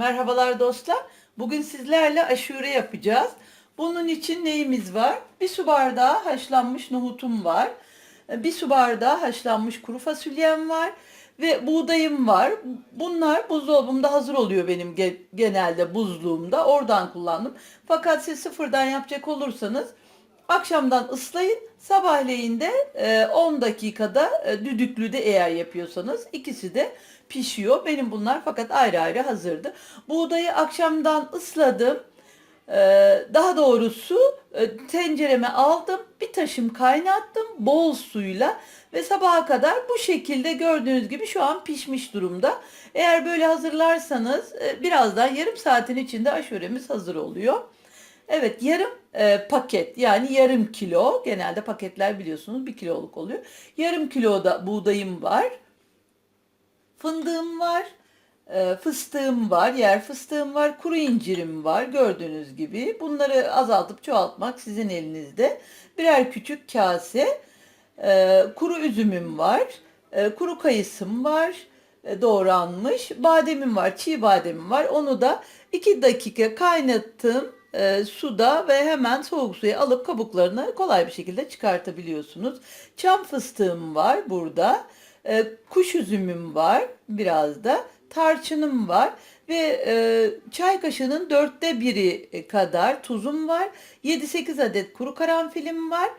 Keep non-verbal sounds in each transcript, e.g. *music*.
Merhabalar dostlar. Bugün sizlerle aşure yapacağız. Bunun için neyimiz var? Bir su bardağı haşlanmış nohutum var. Bir su bardağı haşlanmış kuru fasulyem var. Ve buğdayım var. Bunlar buzdolabımda hazır oluyor benim ge- genelde buzluğumda. Oradan kullandım. Fakat siz sıfırdan yapacak olursanız Akşamdan ıslayın, sabahleyin de e, 10 dakikada e, düdüklüde eğer yapıyorsanız ikisi de pişiyor. Benim bunlar fakat ayrı ayrı hazırdı. Buğdayı akşamdan ısladım. E, Daha doğrusu e, tencereme aldım, bir taşım kaynattım bol suyla ve sabaha kadar bu şekilde gördüğünüz gibi şu an pişmiş durumda. Eğer böyle hazırlarsanız e, birazdan yarım saatin içinde aşuremiz hazır oluyor. Evet yarım e, paket yani yarım kilo genelde paketler biliyorsunuz bir kiloluk oluyor. Yarım kilo da buğdayım var. Fındığım var. e, fıstığım var. Yer fıstığım var. Kuru incirim var gördüğünüz gibi. Bunları azaltıp çoğaltmak sizin elinizde. Birer küçük kase. e, kuru üzümüm var. e, kuru kayısım var. e, doğranmış. Bademim var. Çiğ bademim var. Onu da 2 dakika kaynattım e, suda ve hemen soğuk suya alıp kabuklarını kolay bir şekilde çıkartabiliyorsunuz. Çam fıstığım var burada. E, kuş üzümüm var biraz da. Tarçınım var ve e, çay kaşığının dörtte biri kadar tuzum var. 7-8 adet kuru karanfilim var.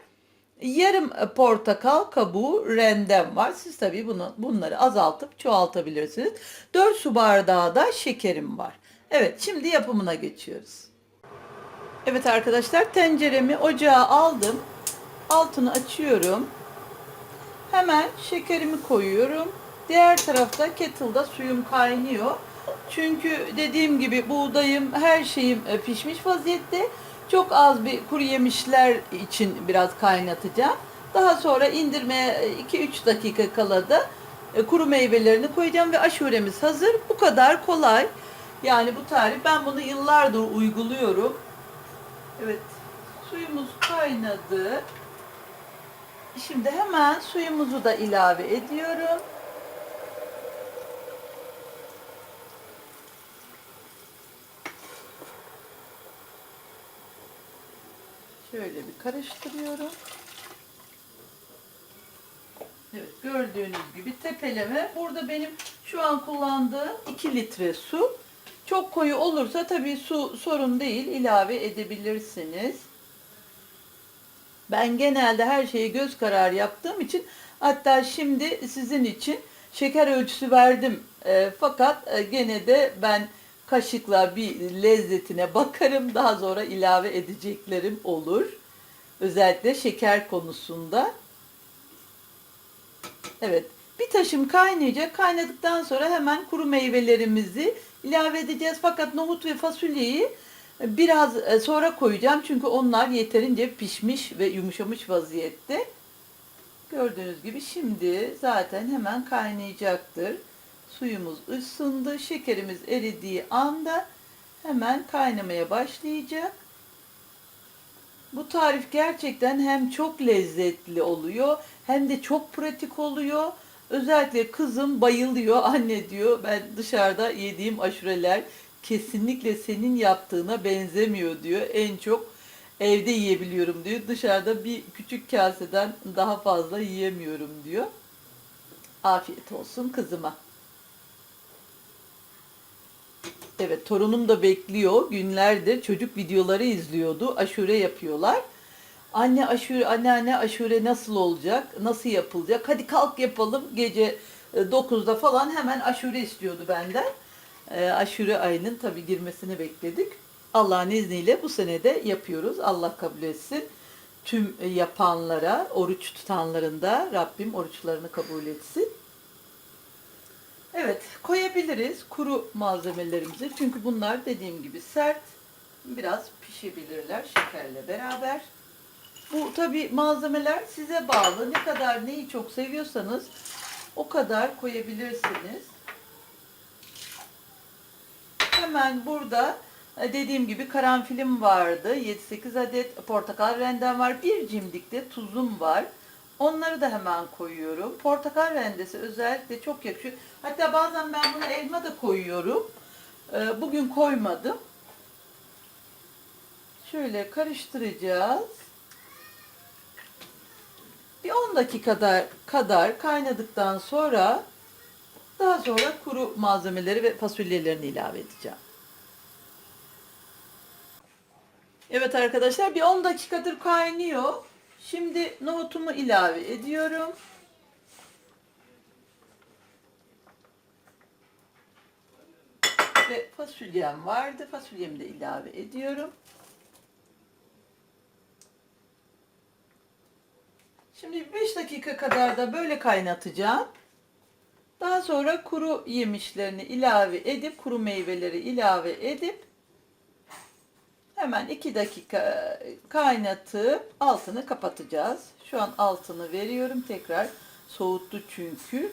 Yarım portakal kabuğu rendem var. Siz tabii bunu, bunları azaltıp çoğaltabilirsiniz. 4 su bardağı da şekerim var. Evet şimdi yapımına geçiyoruz. Evet arkadaşlar tenceremi ocağa aldım. Altını açıyorum. Hemen şekerimi koyuyorum. Diğer tarafta kettle'da suyum kaynıyor. Çünkü dediğim gibi buğdayım her şeyim e, pişmiş vaziyette. Çok az bir kuru yemişler için biraz kaynatacağım. Daha sonra indirmeye 2-3 dakika kala da e, kuru meyvelerini koyacağım ve aşuremiz hazır. Bu kadar kolay. Yani bu tarif ben bunu yıllardır uyguluyorum. Evet. Suyumuz kaynadı. Şimdi hemen suyumuzu da ilave ediyorum. Şöyle bir karıştırıyorum. Evet gördüğünüz gibi tepeleme. Burada benim şu an kullandığım 2 litre su. Çok koyu olursa tabii su sorun değil ilave edebilirsiniz. Ben genelde her şeyi göz kararı yaptığım için hatta şimdi sizin için şeker ölçüsü verdim. E, fakat e, gene de ben kaşıkla bir lezzetine bakarım. Daha sonra ilave edeceklerim olur. Özellikle şeker konusunda. Evet. Bir taşım kaynayacak. Kaynadıktan sonra hemen kuru meyvelerimizi ilave edeceğiz. Fakat nohut ve fasulyeyi biraz e, sonra koyacağım. Çünkü onlar yeterince pişmiş ve yumuşamış vaziyette. Gördüğünüz gibi şimdi zaten hemen kaynayacaktır. Suyumuz ısındı. Şekerimiz eridiği anda hemen kaynamaya başlayacak. Bu tarif gerçekten hem çok lezzetli oluyor hem de çok pratik oluyor. Özellikle kızım bayılıyor. *laughs* Anne diyor ben dışarıda yediğim aşureler kesinlikle senin yaptığına benzemiyor diyor. En çok evde yiyebiliyorum diyor. Dışarıda bir küçük kaseden daha fazla yiyemiyorum diyor. Afiyet olsun kızıma. Evet torunum da bekliyor. Günlerdir çocuk videoları izliyordu. Aşure yapıyorlar. Anne aşure, anneanne aşure nasıl olacak? Nasıl yapılacak? Hadi kalk yapalım. Gece e, 9'da falan hemen aşure istiyordu benden. E, aşure ayının tabi girmesini bekledik. Allah'ın izniyle bu sene de yapıyoruz. Allah kabul etsin. Tüm e, yapanlara, oruç tutanların da Rabbim oruçlarını kabul etsin. Evet, koyabiliriz kuru malzemelerimizi. Çünkü bunlar dediğim gibi sert. Biraz pişebilirler şekerle beraber. Bu tabi malzemeler size bağlı. Ne kadar neyi çok seviyorsanız o kadar koyabilirsiniz. Hemen burada e, dediğim gibi karanfilim vardı. 7-8 adet portakal rendem var. Bir cimdik de tuzum var. Onları da hemen koyuyorum. Portakal rendesi özellikle çok yakışıyor. Hatta bazen ben buna elma da koyuyorum. Ee, bugün koymadım. Şöyle karıştıracağız. Bir 10 dakika kadar, kadar kaynadıktan sonra daha sonra kuru malzemeleri ve fasulyelerini ilave edeceğim. Evet arkadaşlar bir 10 dakikadır kaynıyor. Şimdi nohutumu ilave ediyorum. Ve fasulyem vardı. Fasulyemi de ilave ediyorum. Şimdi 5 dakika kadar da böyle kaynatacağım. Daha sonra kuru yemişlerini ilave edip, kuru meyveleri ilave edip hemen 2 dakika kaynatıp altını kapatacağız. Şu an altını veriyorum. Tekrar soğuttu çünkü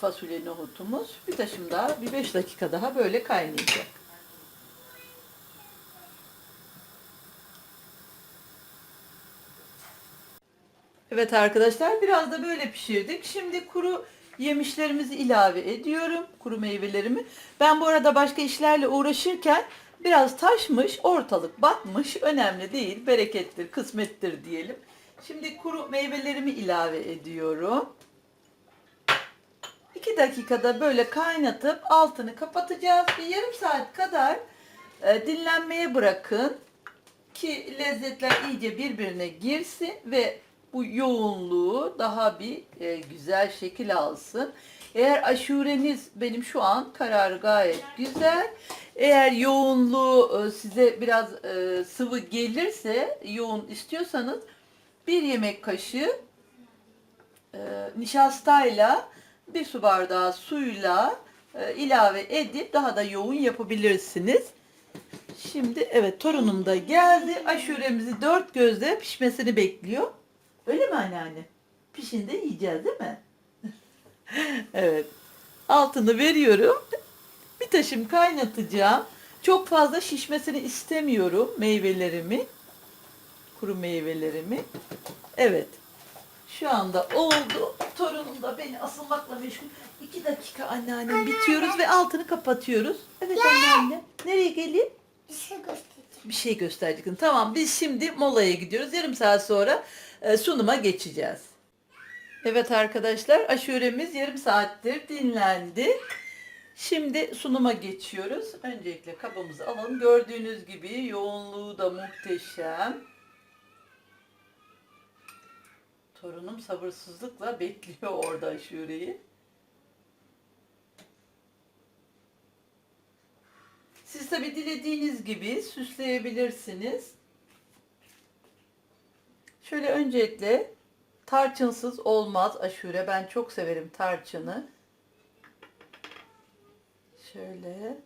fasulye nohutumuz. Bir taşım daha, bir 5 dakika daha böyle kaynayacak. Evet arkadaşlar biraz da böyle pişirdik. Şimdi kuru yemişlerimizi ilave ediyorum. Kuru meyvelerimi. Ben bu arada başka işlerle uğraşırken biraz taşmış, ortalık batmış. Önemli değil. Berekettir, kısmettir diyelim. Şimdi kuru meyvelerimi ilave ediyorum. 2 dakikada böyle kaynatıp altını kapatacağız. Bir yarım saat kadar e, dinlenmeye bırakın ki lezzetler iyice birbirine girsin ve bu yoğunluğu daha bir e, güzel şekil alsın. Eğer aşureniz benim şu an kararı gayet güzel. Eğer yoğunluğu e, size biraz e, sıvı gelirse, yoğun istiyorsanız bir yemek kaşığı e, nişastayla bir su bardağı suyla e, ilave edip daha da yoğun yapabilirsiniz. Şimdi evet torunum da geldi. Aşuremizi dört gözle pişmesini bekliyor. Öyle mi anneanne? Pişinde yiyeceğiz değil mi? *laughs* evet. Altını veriyorum. Bir taşım kaynatacağım. Çok fazla şişmesini istemiyorum meyvelerimi. Kuru meyvelerimi. Evet. Şu anda oldu. Torunum da beni asılmakla meşgul. İki dakika anneannem bitiyoruz ve altını kapatıyoruz. Evet anneanne. Nereye geleyim? Bir şey göstereceğim. Bir şey göstereceksin. Tamam biz şimdi molaya gidiyoruz. Yarım saat sonra e, sunuma geçeceğiz. Evet arkadaşlar aşuremiz yarım saattir dinlendi. Şimdi sunuma geçiyoruz. Öncelikle kabımızı alalım. Gördüğünüz gibi yoğunluğu da muhteşem. Torunum sabırsızlıkla bekliyor orada aşureyi. Tabi dilediğiniz gibi süsleyebilirsiniz. Şöyle öncelikle tarçınsız olmaz aşure. Ben çok severim tarçını. Şöyle.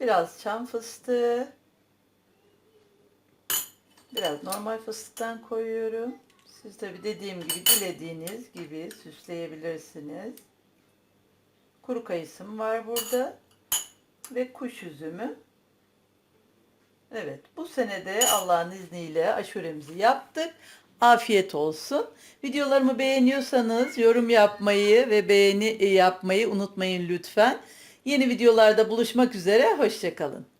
Biraz çam fıstığı. Biraz normal fıstıktan koyuyorum. Siz tabi dediğim gibi dilediğiniz gibi süsleyebilirsiniz. Kuru kayısım var burada. Ve kuş üzümü. Evet bu senede Allah'ın izniyle aşuremizi yaptık. Afiyet olsun. Videolarımı beğeniyorsanız yorum yapmayı ve beğeni yapmayı unutmayın lütfen. Yeni videolarda buluşmak üzere. Hoşçakalın.